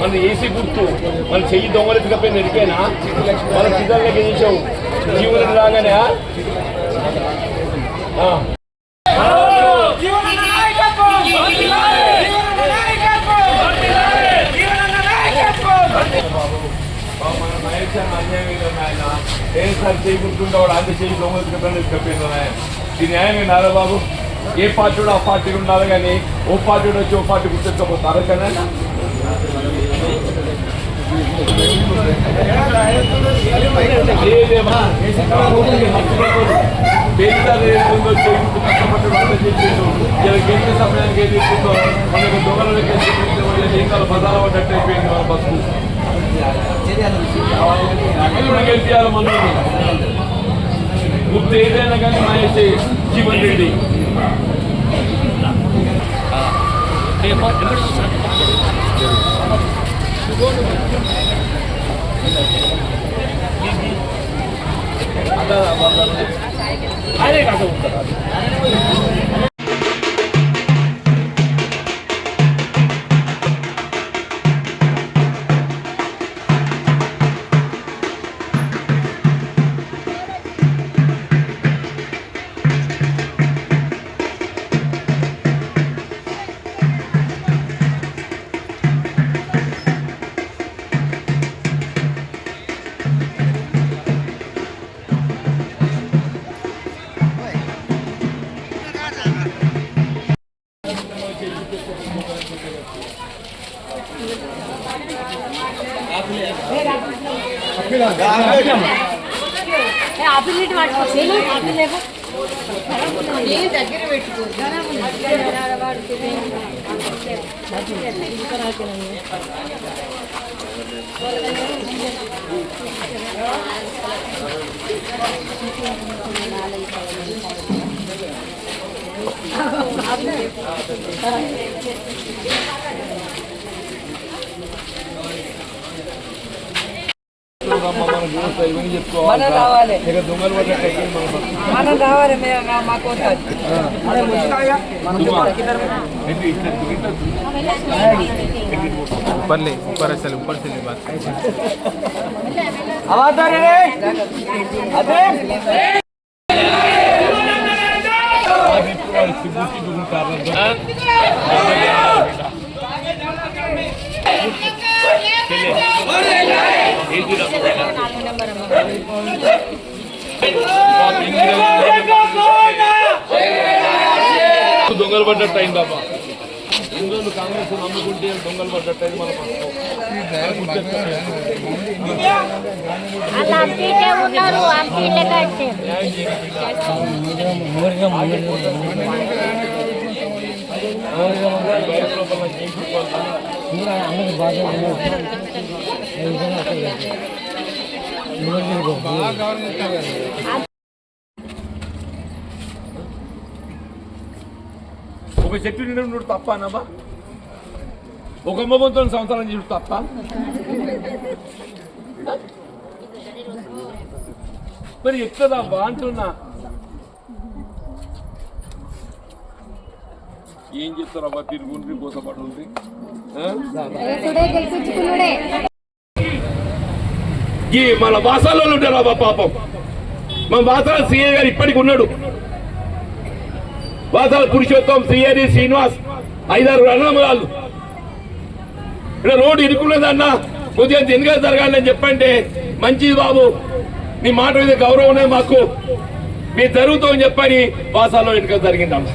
మన ఏసీ గుర్తు మన చెయ్యి దొంగలెత్తుకపోయింది ఎరికేనా? మన పిల్లలకి చేసావు జీవులు రాగానే ఆ? ఆ. జీవన నాయకత్వం జీవన నాయకత్వం జీవన నాయకత్వం బాబు, మన మహేష్ అన్న అన్యాయం ఏదో నాయన. చేయకుంటుంటే వాడు అంత చేయి దొంగలెత్తుకపోయింది చెప్పింది ఇది న్యాయమే నారా బాబు ఏ పార్టీ ఆ పార్టీ ఉండాలి కానీ ఓ పార్టీ వచ్చి ఓ పార్టీ గుర్తించకపోతారు కదా? లేదేమా సమయానికి ఏది ఇస్తుందో మనకు దొంగల జీతాలు పదాలు పడ్డట్టు అయిపోయింది మన బస్సు గెలిపించాలి మనల్ని గుర్తు ఏదైనా కానీ మానేసి జీవన్ రెడ్డి అదే కాదు ఆపిల్ నీటి పట్టుకోవచ్చు ఆపిల్ లేవు దగ్గర పెట్టుకో మనం చూస్తాం ఇవన్నీ చెప్పుకోవాలి మనం రావాలి. ఇక దొంగలు పడ్డట్టు అయిపోయింది మన బస్సు. మనం రావాలి మేము మాకు వద్దు. ఏంటి ఇట్లా ఇట్లా ऊपर ले ऊपर है चल ऊपर से ले बात దొంగలు పడ్డట్టు అయింది బాబా. హిందువులు కాంగ్రెస్ నమ్ముకుంటే దొంగలు పడ్డట్టు అయింది మన అంపీటే కట్టే. ఒక చెట్టు నిండు నుండి తప్ప అన్నమా? ఒక అమ్మబంతో సంవత్సరం చూడు తప్ప. మరి ఎక్కదబ్బా అంటున్నా ఏం చెప్తారబ్బా తిరుగుండ్రి కోసపడుంది ఈ మన వాసాలలో ఉంటారు రాబా పాపం. మన వాసాల సీఏ గారు ఇప్పటికి ఉన్నాడు. వాసాల పురుషోత్తం శ్రీహరి శ్రీనివాస్ ఐదారు అన్నమరాలు ఇక్కడ రోడ్డు ఇరుకున్నదన్న కొద్దిగా ఎందుగా జరగాలని చెప్పంటే మంచిది బాబు నీ మాట మీద గౌరవం ఉన్నది మాకు. మీ జరుగుతామని చెప్పని వాసాల్లో ఇటుక జరిగిందమ్మ.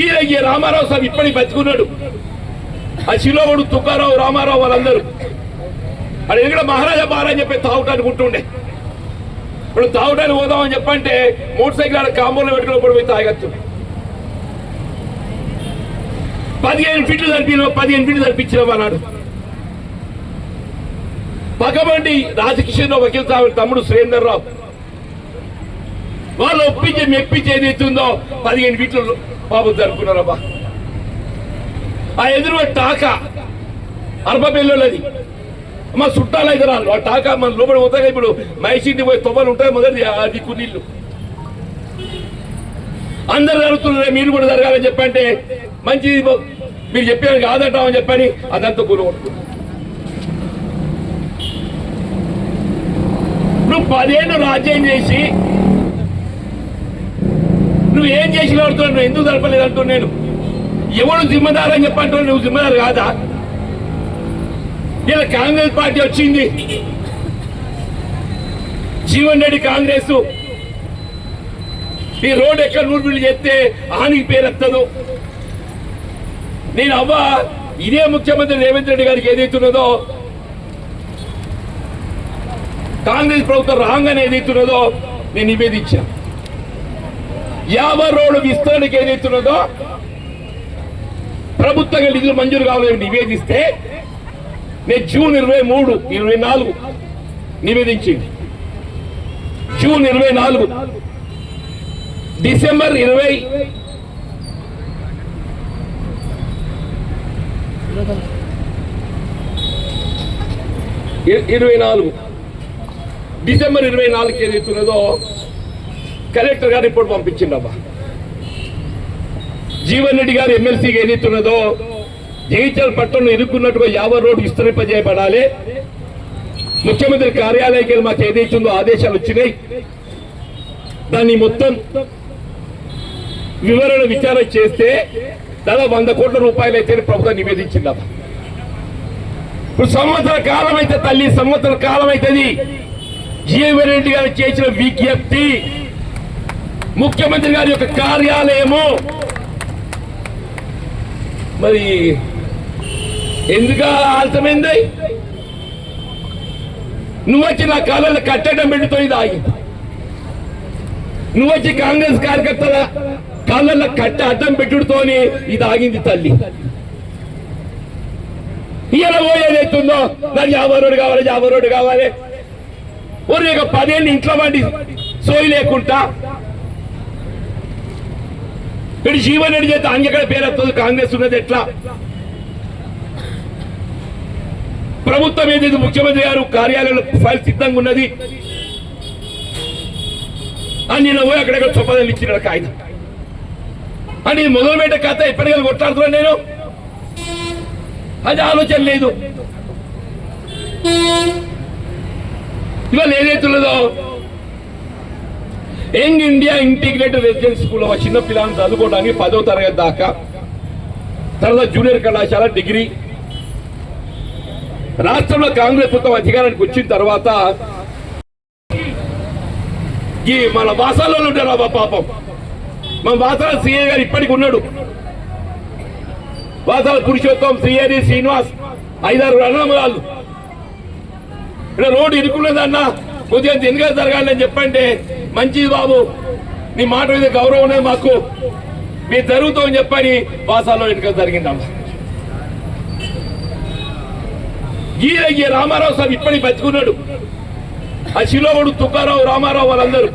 ఈ రామారావు సార్ ఇప్పటికి బతుకున్నాడు. ఆ శిలోగుడు తుకారావు రామారావు వాళ్ళందరూ. అది ఎక్కడ మహారాజా బారా అని చెప్పి తాగుటానికి ఉంటుండే. ఇప్పుడు తాగుటానికి పోదామని చెప్పంటే మోటార్ సైకిల్ ఆడ కాంబోలో పెట్టుకుని పోయి తాగచ్చు. పదిహేను ఫీట్లు జరిపిన పదిహేను ఫీట్లు జరిపించిన అన్నాడు పక్కబండి రాజకిషన్ రావు వకీల్ సాహెబ్ తమ్ముడు సురేందర్ రావు. వాళ్ళు ఒప్పించి మెప్పించి ఏదైతుందో ఉందో పదిహేను ఫీట్లు బాబు జరుపుకున్నారబ్బా. ఆ ఎదురు టాక. అర్బబెల్లులది మా చుట్టాలు అయితే రాళ్ళు ఆ టాక మన లోపల పోతాయి ఇప్పుడు. మైసీటి పోయి తొవ్వలు ఉంటాయి మొదటి అది కునీళ్ళు అందరు జరుగుతున్నారు మీరు కూడా జరగాలని చెప్పంటే. మంచిది మీరు మీరు చెప్పారు కాదంటామని చెప్పని అదంతా కూలగొట్టుకున్నారు నువ్వు పదేళ్ళు రాజ్యం చేసి నువ్వు ఏం చేసి కడుతున్నావు నువ్వు ఎందుకు జరపలేదు అంటున్నాను నేను? ఎవడు జిమ్మదారు అని చెప్పంటున్నావు నువ్వు జిమ్మదారు కాదా? ఇలా కాంగ్రెస్ పార్టీ వచ్చింది. జీవన్ రెడ్డి కాంగ్రెస్. ఈ రోడ్ ఎక్కడ నూర్పిడి చేస్తే ఆనికి పేరెత్తదు నేను అవ్వ ఇదే ముఖ్యమంత్రి రేవంత్ రెడ్డి గారికి ఏదైతున్నదో కాంగ్రెస్ ప్రభుత్వం రాంగ్ ఏదైతున్నదో నేను నివేదించా యాభై రోడ్డు విస్తరణకి ఏదైతున్నదో ప్రభుత్వంగా నిధులు మంజూరు కావాలని నివేదిస్తే నేను జూన్ ఇరవై మూడు ఇరవై నాలుగు నివేదించింది. జూన్ ఇరవై నాలుగు. డిసెంబర్ ఇరవై ఇరవై నాలుగు. డిసెంబర్ ఇరవై నాలుగు ఏదైతున్నదో కలెక్టర్ గారు రిపోర్ట్ పంపించిండమ్మా. జీవన్ రెడ్డి గారు ఎమ్మెల్సీగా ఏదైతున్నదో జగిత్యాల పట్టణంలో ఎదుర్కొన్నట్టుగా యాభై రోడ్డు విస్తరింపజేయబడాలి ముఖ్యమంత్రి కార్యాలయానికి మాకు ఏదైతుందో ఆదేశాలు వచ్చినాయి. దాన్ని మొత్తం వివరణ విచారణ చేస్తే దాదాపు వంద కోట్ల రూపాయలు అయితే ప్రభుత్వం నివేదించింది ఇప్పుడు సంవత్సర కాలం అయితే తల్లి సంవత్సర కాలం అవుతుంది జీవన్ రెడ్డి గారు చేసిన విజ్ఞప్తి ముఖ్యమంత్రి గారి యొక్క కార్యాలయము మరి ఎందుకు ఆలస్యమైంది నువ్వు వచ్చి నా కాలంలో కట్టడం పెట్టుతో ఇది ఆగింది. నువ్వు వచ్చి కాంగ్రెస్ కార్యకర్తల కాళ్ళల్లో కట్ట అడ్డం పెట్టుడుతోని ఇది ఆగింది తల్లి. ఇలా పోయేదైతుందో నాకు యాభై రోడ్డు కావాలి యాభై రోడ్డు కావాలి. ఒక పదేళ్ళు ఇంట్లో వండి సోయి లేకుండా ఇక్కడ జీవన్ రెడ్డి చేత అంగెక్కడ పేరెత్తదు కాంగ్రెస్ ఉన్నది ఎట్లా? ప్రభుత్వం ఏదైతే ముఖ్యమంత్రి గారు కార్యాలయంలో ఫైల్ సిద్ధంగా ఉన్నది అని నేను పోయి అక్కడెక్కడ చొప్పదని ఇచ్చిన కాగితం అని ఇది కథ ఎప్పటికైనా కొట్లాడుతున్నాను నేను. అది ఆలోచన లేదు. ఇవాళ ఏదైతున్నదో young India integrated residence school చిన్న పిల్లలను చదువుకోవడానికి పదో తరగతి దాకా. తర్వాత జూనియర్ కళాశాల డిగ్రీ. రాష్ట్రంలో కాంగ్రెస్ ప్రభుత్వం అధికారానికి వచ్చిన తర్వాత ఈ మన వాసాలలో ఉంటారు అబ్బా పాపం. మన వాసాల సీఏ గారు ఇప్పటికి ఉన్నాడు. వాసాల పురుషోత్తం శ్రీహరి శ్రీనివాస్ ఐదారు అన్నమరాలు ఇక్కడ రోడ్డు ఇరుకున్నదన్నా కొద్దిగా తినగా జరగాలని చెప్పంటే మంచిది బాబు నీ మాట మీద గౌరవం ఉన్నది మాకు. మీరు జరుగుతామని చెప్పని వాసాల్లో ఇటుక జరిగిందమ్మా. గీరయ్య రామారావు సార్ ఇప్పటికి బతుకున్నాడు. ఆ శిలోవుడు తుకారావు రామారావు వాళ్ళందరూ.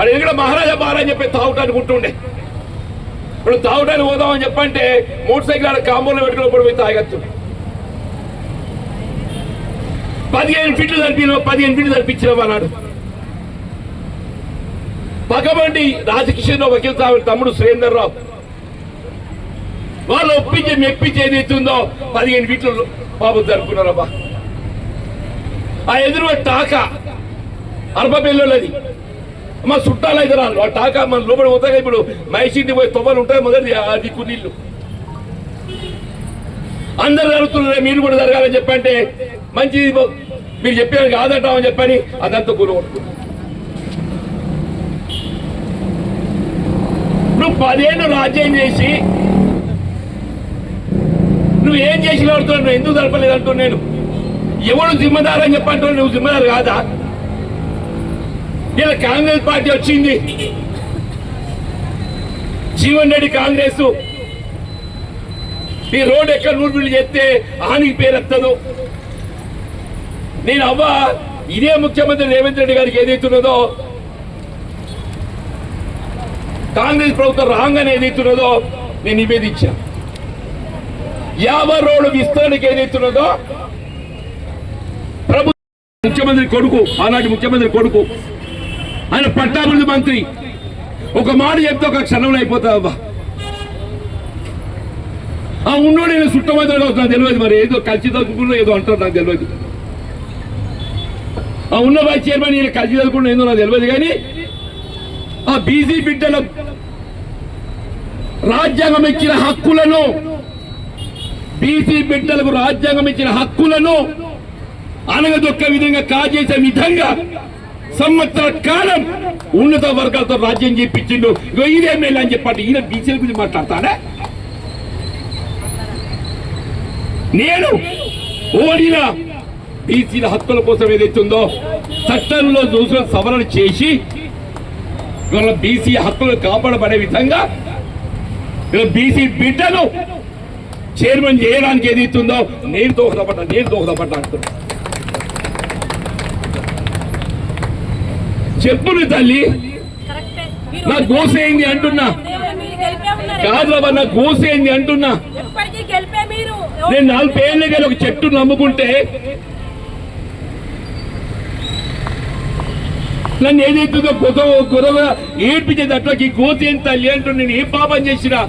అది ఇక్కడ మహారాజా మహారాజా చెప్పి తాగుటానికి ఉంటుండే. ఇప్పుడు తాగుటానికి పోదామని చెప్పంటే మోటార్ సైకిల్ ఆడ కాంబోలో పెట్టుకుని పోయి తాగచ్చు పదిహేను ఫీట్లు జరిపిన పదిహేను ఫీట్లు జరిపించిన అన్నాడు పగబండి రాజకిషన్ వకీల్ సాహెబ్ తమ్ముడు సురేందర్ రావు. వాళ్ళు ఒప్పించి మెప్పించి ఏదైతుందో పదిహేను వీటిలో బాబు జరుపుకున్నారబ్బా. ఆ ఎదురు టాక అర్బబెల్లులది మా చుట్టాలు అయితే రాళ్ళు ఆ టాక మన లోపల పోతాయి ఇప్పుడు. మైసీటి పోయి తొవ్వలు ఉంటాయి మొదటి అది కునీళ్ళు అందరు జరుగుతున్నారే మీరు కూడా జరగాలని చెప్పంటే మంచిది మీరు చెప్పారు కాదంటామని చెప్పని అదంతా కూర నువ్వు పదేళ్ళు రాజ్యం చేసి నువ్వు ఏం చేసి ఆడుతున్నావు నువ్వు ఎందుకు జరపలేదు నేను? ఎవడు జిమ్మదారు అని చెప్పంటున్నావు? నువ్వు జిమ్మదారు కాదా? ఇలా కాంగ్రెస్ పార్టీ వచ్చింది. జీవన్ రెడ్డి కాంగ్రెస్. ఈ రోడ్ ఎక్కడ నూర్పిడి చేస్తే ఆనికి పేరు ఎత్తదు నేను అవ్వ ఇదే ముఖ్యమంత్రి రేవంత్ రెడ్డి గారికి ఏదైతున్నదో కాంగ్రెస్ ప్రభుత్వం రాగానే ఏదైతున్నదో నేను నివేదించా. యాభై రోడ్డు విస్తరణకి ఏదైతున్నదో ప్రభుత్వ ముఖ్యమంత్రి కొడుకు ఆనాటి ముఖ్యమంత్రి కొడుకు ఆయన పట్టాభివృద్ధి మంత్రి. ఒక మాట చెప్తే ఒక క్షణంలో అయిపోతావా ఆ ఉన్నో నేను చుట్టమంత్రి నాకు తెలియదు మరి. ఏదో కలిసి తగ్గుకున్నా ఏదో అంటారు నాకు తెలియదు. ఆ ఉన్న వైస్ చైర్మన్ నేను కలిసి తగ్గుకున్నా ఏదో నాకు తెలియదు కానీ ఆ బీసీ బిడ్డల రాజ్యాంగం ఇచ్చిన హక్కులను బీసీ బిడ్డలకు రాజ్యాంగం ఇచ్చిన హక్కులను అనగదొక్క విధంగా కాజేసే విధంగా సంవత్సర కాలం ఉన్నత వర్గాలతో రాజ్యం చేపించిండు. ఇగో ఇదే మేలు అని చెప్పండి. ఈయన బీసీల గురించి మాట్లాడతాడా? నేను ఓడిన బీసీల హక్కుల కోసం ఏదైతుందో చట్టంలో చూసిన సవరణ చేసి ఇవాళ బీసీ హక్కులు కాపాడబడే విధంగా ఇవాళ బీసీ బిడ్డను చైర్మన్ చేయడానికి ఏదైతుందో నేను దోహదపడ్డా నేను దోహదపడ్డా అంటున్నా. చెప్పులు తల్లి నా గోసేయింది అంటున్నా. కాదులవ్వ నా గోసేయింది అంటున్నా. నేను నలభై ఏళ్ళ గారు ఒక చెట్టు నమ్ముకుంటే నన్ను ఏదైతుందో కొత్త కొరగా ఏడ్పించేది అట్లకి గోతి ఏం తల్లి అంటూ నేను ఏం పాపం చేసినా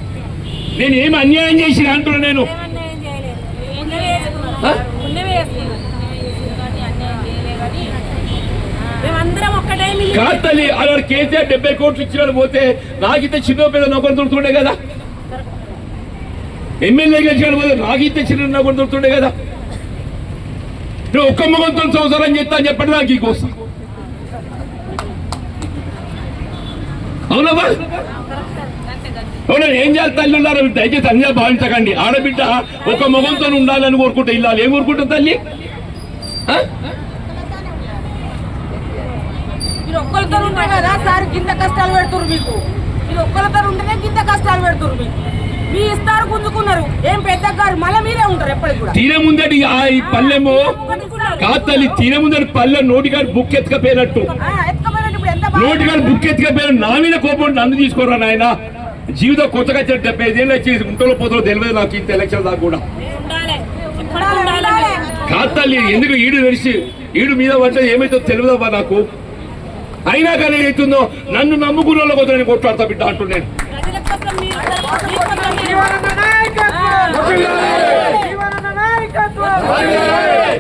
నేను ఏం అన్యాయం చేసినా అంటున్నా నేను. కాదు తల్లి అలా కేసీఆర్ డెబ్బై కోట్లు ఇచ్చినాడు పోతే నాకితే చిన్న పేద నౌకరు దొరుకుతుండే కదా. ఎమ్మెల్యే గెలిచాడు పోతే నాకితే చిన్న నౌకరు దొరుకుతుండే కదా. నువ్వు ఒక్క మొగంతో సంవత్సరం చేస్తా అని చెప్పండి నాకు ఈ కోసం. అవునమ్మా అవునా ఏం చేయాలి తల్లి ఉన్నారు? దయచేసి అన్నీ భావించకండి. ఆడబిడ్డ ఒక మొగంతో ఉండాలని కోరుకుంటే ఇల్లాలి. ఏం కోరుకుంటుంది తల్లి? ఒక్కరితో ఉంటారు కదా సార్ కింద కష్టాలు పెడుతురు మీకు. మీరు ఒక్కరితో ఉంటేనే కింద కష్టాలు పెడుతురు మీకు. మీ ఇస్తారు గుంజుకున్నారు. ఏం పెద్ద గారు మళ్ళీ మీరే ఉంటారు ఎప్పటికి కూడా. తీర ముందటి ఆ ఈ పల్లెము గుంజుకున్నారు. కాదు తల్లి తీర ముందటి పల్లె నోటిగాడు బుక్ ఎత్తుకపోయినట్టు నోటిగాడు బుక్ ఎత్తుకపోయిన నా మీద కోపం నన్ను తీసుకోరా నాయన? జీవితం కొత్తగా వచ్చిన డెబ్బై ఐదేళ్ళు వచ్చి గుంటలో పోతులో తెలియదు నాకు ఇంత ఎలక్షన్ దాకా కూడా. కాదు తల్లి ఎందుకు ఈడు తెలిసి ఈడు మీద పడ్డ ఏమైతే తెలియదమ్మా నాకు. అయినా కానీ ఏమవుతుందో నన్ను నమ్ముకున్న వాళ్ళ కోసం నేను కొట్లాడతా బిడ్డ అంటున్నాను ప్రజల కోసం మీరు మీ కోసం మీరు జీవనన్న నాయకత్వం? జీవనన్న నాయకత్వం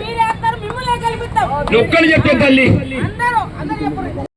మీరే అందరూ మిమ్మల్ని గెలిపిస్తాం ఒక్కడు చెప్పే తల్లి. అందరూ అందరూ చెప్పండి.